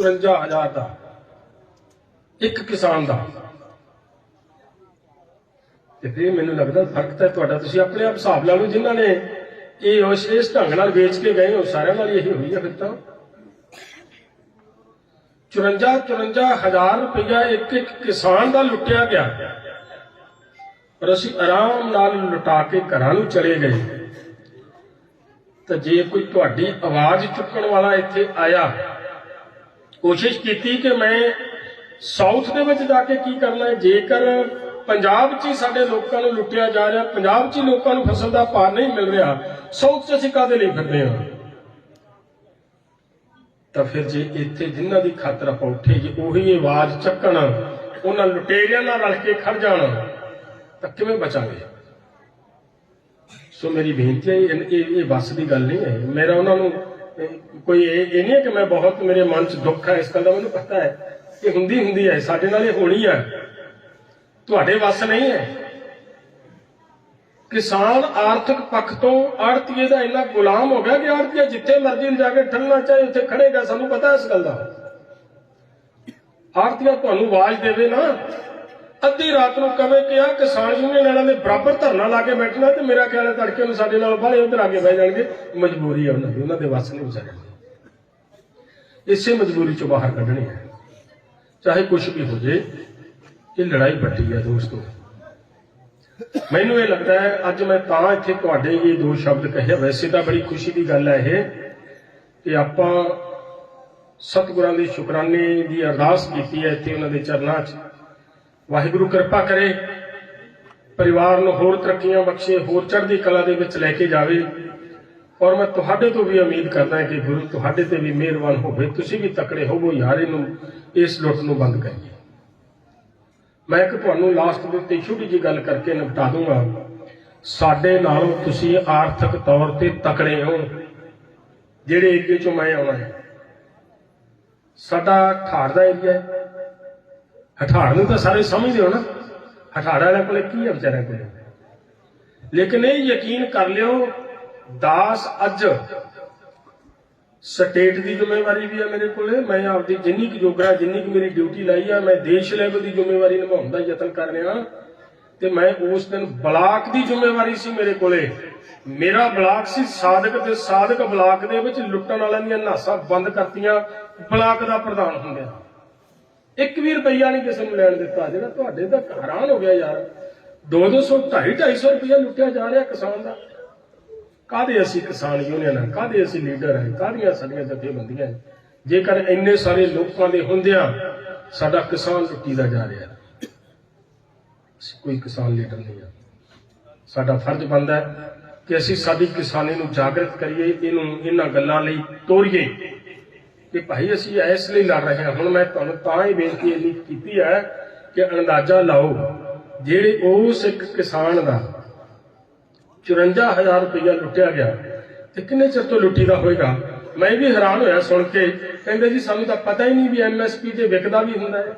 54000 ਦਾ, ਇੱਕ ਕਿਸਾਨ ਦਾ। ਤੇ ਫਿਰ ਮੈਨੂੰ ਲੱਗਦਾ ਫ਼ਰਕ ਤਾਂ ਤੁਹਾਡਾ, ਤੁਸੀਂ ਆਪਣੇ ਆਪ ਹਿਸਾਬ ਲਾ ਲਓ, ਜਿਨ੍ਹਾਂ ਨੇ ਇਹ ਉਸ ਇਸ ਢੰਗ ਨਾਲ ਵੇਚ ਕੇ ਗਏ ਉਹ ਸਾਰਿਆਂ ਨਾਲ ਇਹੀ ਹੋਈ ਹੈ ਫਿਰ ਤਾਂ। 54 54000 ਰੁਪਇਆ ਇੱਕ ਇੱਕ ਕਿਸਾਨ ਦਾ ਲੁੱਟਿਆ ਗਿਆ। ਪਰ ਅਸੀਂ ਆਰਾਮ ਨਾਲ ਲੁਟਾ ਕੇ ਘਰਾਂ ਨੂੰ ਚਲੇ ਗਏ। ਤਾਂ ਜੇ ਕੋਈ ਤੁਹਾਡੀ ਆਵਾਜ਼ ਚੁੱਕਣ ਵਾਲਾ ਇੱਥੇ ਆਇਆ ਕੋਸ਼ਿਸ਼ ਕੀਤੀ ਕਿ ਮੈਂ ਸਾਊਥ ਦੇ ਵਿੱਚ ਜਾ ਕੇ ਕੀ ਕਰਨਾ ਹੈ? ਜੇਕਰ ਪੰਜਾਬ 'ਚ ਹੀ ਸਾਡੇ ਲੋਕਾਂ ਨੂੰ ਲੁੱਟਿਆ ਜਾ ਰਿਹਾ, ਪੰਜਾਬ 'ਚ ਹੀ ਲੋਕਾਂ ਨੂੰ ਫਸਲ ਦਾ ਭਾਅ ਨਹੀਂ ਮਿਲ ਰਿਹਾ ਸਾਊਥ 'ਚ ਅਸੀਂ ਕਾਦੇ ਲਈ ਫਿਰਦੇ ਹਾਂ? ਤਾਂ ਫਿਰ ਜੇ ਇੱਥੇ ਜਿਨ੍ਹਾਂ ਦੀ ਖਾਤਰ ਆਪਾਂ ਉੱਠੇ, ਜੇ ਉਹੀ ਆਵਾਜ਼ ਚੱਕਣ, ਉਹਨਾਂ ਲੁਟੇਰਿਆਂ ਨਾਲ ਰਲ ਕੇ ਖੜ ਜਾਣ, ਤਾਂ ਕਿਵੇਂ ਬਚਾਂਗੇ? ਸੋ ਮੇਰੀ ਬੇਨਤੀ ਹੈ ਇਹ ਇਹ ਬਸ ਦੀ ਗੱਲ ਨਹੀਂ ਹੈ। ਮੇਰਾ ਉਹਨਾਂ ਨੂੰ ਕੋਈ ਇਹ ਇਹ ਨਹੀਂ ਹੈ ਕਿ ਮੈਂ ਬਹੁਤ ਮੇਰੇ ਮਨ 'ਚ ਦੁੱਖ ਹੈ, ਇਸ ਗੱਲ ਦਾ ਮੈਨੂੰ ਪਤਾ ਹੈ ਕਿ ਹੁੰਦੀ ਹੁੰਦੀ ਹੈ ਸਾਡੇ ਨਾਲ ਇਹ ਹੋਣੀ ਹੈ। ਤੁਹਾਡੇ ਵੱਸ ਨਹੀਂ ਹੈ। ਕਿਸਾਨ ਆਰਥਿਕ ਪੱਖ ਤੋਂ ਆੜਤੀਏ ਦਾ ਇੰਨਾ ਗੁਲਾਮ ਹੋ ਗਿਆ ਕਿ ਆੜਤੀਆ ਜਿੱਥੇ ਮਰਜ਼ੀ ਜਾ ਕੇ ਠੱਲਣਾ ਚਾਹੇ ਉੱਥੇ ਖੜੇਗਾ ਸਾਨੂੰ ਪਤਾ ਇਸ ਗੱਲ ਦਾ। ਆੜਤੀਆ ਤੁਹਾਨੂੰ ਆਵਾਜ਼ ਦੇਵੇ ਨਾ। ਅੱਧੀ ਰਾਤ ਨੂੰ ਕਵੇ ਕਿ ਆ ਕਿਸਾਨ ਯੂਨੀਅਨ ਵਾਲਿਆਂ ਦੇ ਬਰਾਬਰ ਧਰਨਾ ਲਾ ਕੇ ਬੈਠਣਾ ਤੇ ਮੇਰਾ ਖਿਆਲ ਹੈ ਤੜਕੇ ਨੂੰ ਸਾਡੇ ਨਾਲ ਬਾਹਲੇ ਉਧਰ ਕੇ ਬਹਿ ਜਾਣਗੇ। ਮਜਬੂਰੀ ਹੈ ਉਹਨਾਂ ਦੀ, ਉਹਨਾਂ ਦੇ ਵੱਸ ਨਹੀਂ ਵਿਚਾਰਿਆਂ ਇਸੇ ਮਜਬੂਰੀ ਚੋਂ ਬਾਹਰ ਕੱਢਣੀ ਹੈ। ਚਾਹੇ ਕੁਝ ਵੀ ਹੋ ਜੇ, ਇਹ ਲੜਾਈ ਵੱਡੀ ਹੈ ਦੋਸਤੋ। ਮੈਨੂੰ ਇਹ ਲੱਗਦਾ ਹੈ, ਅੱਜ ਮੈਂ ਤਾਂ ਇੱਥੇ ਤੁਹਾਡੇ ਇਹ ਦੋ ਸ਼ਬਦ ਕਹੇ ਵੈਸੇ ਤਾਂ ਬੜੀ ਖੁਸ਼ੀ ਦੀ ਗੱਲ ਹੈ ਇਹ ਕਿ ਆਪਾਂ ਸਤਿਗੁਰਾਂ ਦੀ ਸ਼ੁਕਰਾਨੇ ਦੀ ਅਰਦਾਸ ਕੀਤੀ ਹੈ ਇੱਥੇ ਉਹਨਾਂ ਦੇ ਚਰਨਾਂ 'ਚ। ਵਾਹਿਗੁਰੂ ਕਿਰਪਾ ਕਰੇ ਪਰਿਵਾਰ ਨੂੰ ਹੋਰ ਤਰੱਕੀਆਂ ਬਖਸ਼ੇ, ਹੋਰ ਚੜ੍ਹਦੀ ਕਲਾ ਦੇ ਵਿੱਚ ਲੈ ਕੇ ਜਾਵੇ। ਔਰ ਮੈਂ ਤੁਹਾਡੇ ਤੋਂ ਵੀ ਉਮੀਦ ਕਰਦਾ ਹਾਂ ਕਿ ਗੁਰੂ ਤੁਹਾਡੇ ਤੇ ਵੀ ਮਿਹਰਬਾਨ ਹੋਵੇ। ਤੁਸੀਂ ਵੀ ਤਕੜੇ ਹੋਵੋ, ਯਾਰ ਇਹਨੂੰ ਇਸ ਲੁੱਟ ਨੂੰ ਬੰਦ ਕਰੀਏ। ਮੈਂ ਇੱਕ ਤੁਹਾਨੂੰ ਲਾਸਟ ਦੇ ਉੱਤੇ ਛੋਟੀ ਜੀ ਗੱਲ ਕਰਕੇ ਨਿਪਟਾ ਦੂੰਗਾ। ਸਾਡੇ ਨਾਲੋਂ ਤੁਸੀਂ ਆਰਥਿਕ ਤੌਰ ਤੇ ਤਕੜੇ ਹੋ, ਜਿਹੜੇ ਏਰੀਏ ਚੋਂ ਮੈਂ ਆਉਣਾ ਹੈ। ਸਾਡਾ ਠਾੜ ਦਾ ਏਰੀਆ ਹੈ। ਹਠਾੜ ਨੂੰ ਤਾਂ ਸਾਰੇ ਸਮਝਦੇ ਹੋ ਨਾ। ਹਠਾੜ ਵਾਲਿਆਂ ਕੋਲੇ ਕੀ ਹੈ ਵਿਚਾਰਿਆਂ ਕੋਲੇ? ਲੇਕਿਨ ਇਹ ਯਕੀਨ ਕਰ ਲਿਓ, ਦਾਸ ਅੱਜ ਸਟੇਟ ਦੀ ਜ਼ਿੰਮੇਵਾਰੀ ਵੀ ਹੈ ਮੇਰੇ ਕੋਲੇ। ਮੈਂ ਆਪਦੀ ਜਿੰਨੀ ਕੁ ਜੋਗਰਾ, ਜਿੰਨੀ ਕੁ ਮੇਰੀ ਡਿਊਟੀ ਲਾਈ ਆ, ਮੈਂ ਦੇਸ਼ ਲੈਵਲ ਦੀ ਜ਼ਿੰਮੇਵਾਰੀ ਨਿਭਾਉਣ ਦਾ ਯਤਨ ਕਰ ਰਿਹਾ ਤੇ ਮੈਂ ਉਸ ਦਿਨ ਬਲਾਕ ਦੀ ਜ਼ਿੰਮੇਵਾਰੀ ਸੀ ਮੇਰੇ ਕੋਲੇ। ਮੇਰਾ ਬਲਾਕ ਸੀ ਸਾਧਕ ਤੇ ਸਾਧਕ ਬਲਾਕ ਦੇ ਵਿੱਚ ਲੁੱਟਣ ਵਾਲਿਆਂ ਦੀਆਂ ਨਾਸਾਂ ਬੰਦ ਕਰਤੀਆਂ। ਬਲਾਕ ਦਾ ਪ੍ਰਧਾਨ ਹੁੰਦਿਆ ਇੱਕ ਵੀ ਰੁਪਈਆ ਨਹੀਂ ਕਿਸੇ ਨੂੰ ਲੈਣ ਦਿੱਤਾ, ਜਿਹੜਾ ਤੁਹਾਡੇ ਤਾਂ ਹੈਰਾਨ ਹੋ ਗਿਆ ਯਾਰ। 2-200 250 ਰੁਪਈਆ ਲੁੱਟਿਆ ਜਾ ਰਿਹਾ ਕਿਸਾਨ ਦਾ। ਕਾਦੇ ਅਸੀਂ ਕਿਸਾਨ ਯੂਨੀਅਨ ਹਾਂ ਕਾਦੇ ਅਸੀਂ ਲੀਡਰ ਹਾਂ ਕਾਦੀਆਂ ਸਾਡੀਆਂ ਜਥੇਬੰਦੀਆਂ ਜੇਕਰ ਇੰਨੇ ਸਾਰੇ ਲੋਕਾਂ ਦੇ ਹੁੰਦਿਆਂ ਸਾਡਾ ਕਿਸਾਨ ਲੁੱਟੀਦਾ ਜਾ ਰਿਹਾ ਹੈ, ਅਸੀਂ ਕੋਈ ਕਿਸਾਨ ਲੀਡਰ ਨਹੀਂ ਹਾਂ। ਸਾਡਾ ਫਰਜ਼ ਬਣਦਾ ਹੈ ਕਿ ਅਸੀਂ ਸਾਡੀ ਕਿਸਾਨੀ ਨੂੰ ਜਾਗਰਤ ਕਰੀਏ, ਇਹਨੂੰ, ਇਹਨਾਂ ਗੱਲਾਂ ਲਈ ਤੋਰੀਏ। ਕਿ ਭਾਈ ਅਸੀਂ ਇਸ ਲਈ ਲੜ ਰਹੇ ਹਾਂ। ਹੁਣ ਮੈਂ ਤੁਹਾਨੂੰ ਤਾਂ ਹੀ ਬੇਨਤੀ ਇੰਨੀ ਕੀਤੀ ਹੈ ਕਿ ਅੰਦਾਜ਼ਾ ਲਾਓ, ਜਿਹੜੇ ਉਸ ਇੱਕ ਕਿਸਾਨ ਦਾ 54000 ਰੁਪਇਆ ਲੁੱਟਿਆ ਗਿਆ ਤੇ ਕਿੰਨੇ ਚਿਰ ਤੋਂ ਲੁੱਟੀ ਦਾ ਹੋਏਗਾ? ਮੈਂ ਵੀ ਹੈਰਾਨ ਹੋਇਆ ਸੁਣ ਕੇ। ਕਹਿੰਦੇ ਜੀ, ਸਾਨੂੰ ਤਾਂ ਪਤਾ ਹੀ ਨਹੀਂ ਵੀ ਐਮਐਸਪੀ ਤੇ ਵਿਕਦਾ ਵੀ ਹੁੰਦਾ ਹੈ।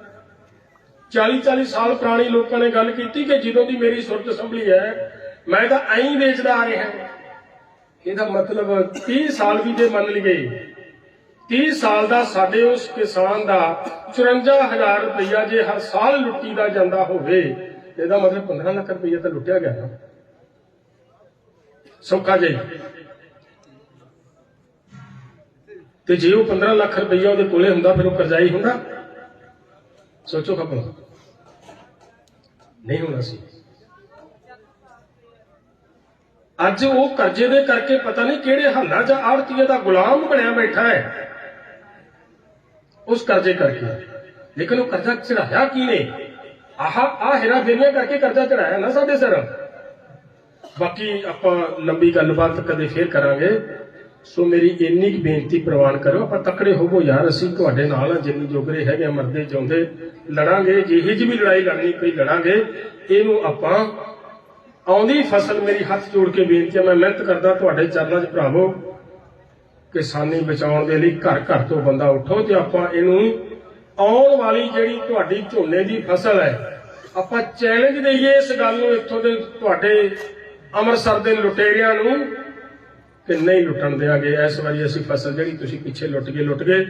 40 40 ਸਾਲ ਪੁਰਾਣੀ ਲੋਕਾਂ ਨੇ ਗੱਲ ਕੀਤੀ ਕਿ ਜਦੋਂ ਦੀ ਮੇਰੀ ਸੁਰਤ ਸੰਭਲੀ ਹੈ, ਮੈਂ ਤਾਂ ਐਂ ਵੇਚਦਾ ਆ ਰਿਹਾ। ਇਹਦਾ ਮਤਲਬ 30 ਸਾਲ ਵੀ ਜੇ ਮੰਨ ਲਈਏ 30 ਸਾਲ ਦਾ ਸਾਡੇ ਉਸ ਕਿਸਾਨ ਦਾ 54000 ਰੁਪਇਆ ਜੇ ਹਰ ਸਾਲ ਲੁੱਟੀ ਦਾ ਜਾਂਦਾ ਹੋਵੇ, ਇਹਦਾ ਮਤਲਬ 15 ਲੱਖ ਰੁਪਇਆ ਤਾਂ ਲੁੱਟਿਆ ਗਿਆ ਨਾ। ਸੌਖਾ ਜੀ ਤੇ ਜੇ ਉਹ 15 ਲੱਖ ਰੁਪਈਆ ਉਹਦੇ ਕੋਲੇ ਹੁੰਦਾ, ਫਿਰ ਉਹ ਕਰਜ਼ਾਈ ਹੁੰਦਾ। ਸੋਚੋ ਖਬਰ ਨਹੀਂ ਹੋਣਾ ਸੀ। ਅੱਜ ਉਹ ਕਰਜ਼ੇ ਦੇ ਕਰਕੇ ਪਤਾ ਨਹੀਂ ਕਿਹੜੇ ਹਾਲਾਂ 'ਚ ਆੜਤੀਏ ਦਾ ਗੁਲਾਮ ਬਣਿਆ ਬੈਠਾ ਹੈ। ਉਸ ਕਰਜ਼ੇ ਕਰਕੇ ਲੇਕਿਨ ਉਹ ਕਰਜ਼ਾ ਚੜਾਇਆ ਕੀ ਆਹ ਆ ਹੈਰਾ ਫੇਰੀਆਂ ਕਰਕੇ ਕਰਜ਼ਾ ਚੜਾਇਆ ਨਾ ਸਾਡੇ ਸਿਰ ਬਾਕੀ ਆਪਾਂ ਲੰਬੀ ਗੱਲਬਾਤ ਕਦੇ ਫੇਰ ਕਰਾਂਗੇ ਸੋ ਮੇਰੀ ਇੰਨੀ ਕੁ ਬੇਨਤੀ ਪ੍ਰਵਾਨ ਕਰੋ ਆਪਾਂ ਤਕੜੇ ਹੋਵੋ ਯਾਰ ਅਸੀਂ ਤੁਹਾਡੇ ਨਾਲ ਆ ਜੋਗਰੇ ਹੈਗੇ ਆ, ਮਰਦੇ ਜਿਉਂਦੇ ਲੜਾਂਗੇ ਜਿਹੀ ਜਿਹੀ ਵੀ ਲੜਾਈ ਲੜਨੀ ਪਈ ਲੜਾਂਗੇ ਇਹਨੂੰ ਆਪਾਂ ਆਉਂਦੀ ਫਸਲ ਮੇਰੀ ਹੱਥ ਜੋੜ ਕੇ ਬੇਨਤੀ ਹੈ ਮੈਂ ਮਿਹਨਤ ਕਰਦਾ ਤੁਹਾਡੇ ਚਰਨਾਂ 'ਚ ਭਰਾਵੋ ਕਿਸਾਨੀ ਬਚਾਉਣ ਦੇ ਲਈ ਘਰ ਘਰ ਤੋਂ ਬੰਦਾ ਉਠੋ ਤੇ ਆਪਾਂ ਇਹਨੂੰ ਆਉਣ ਵਾਲੀ ਜਿਹੜੀ ਤੁਹਾਡੀ ਝੋਨੇ ਦੀ ਫਸਲ ਹੈ, ਆਪਾਂ ਚੈਲੰਜ ਦੇਈਏ ਇਸ ਗੱਲ ਨੂੰ ਇੱਥੋਂ ਦੇ ਤੁਹਾਡੇ ਅੰਮ੍ਰਿਤਸਰ ਦੇ ਲੁਟੇਰਿਆਂ ਨੂੰ ਕਿ ਨਹੀਂ ਲੁੱਟਣ ਦੇਾਂਗੇ ਇਸ ਵਾਰੀ ਅਸੀਂ ਫਸਲ ਜਿਹੜੀ ਤੁਸੀਂ ਪਿੱਛੇ ਲੁੱਟ ਗਏ ਲੁੱਟ ਗਏ।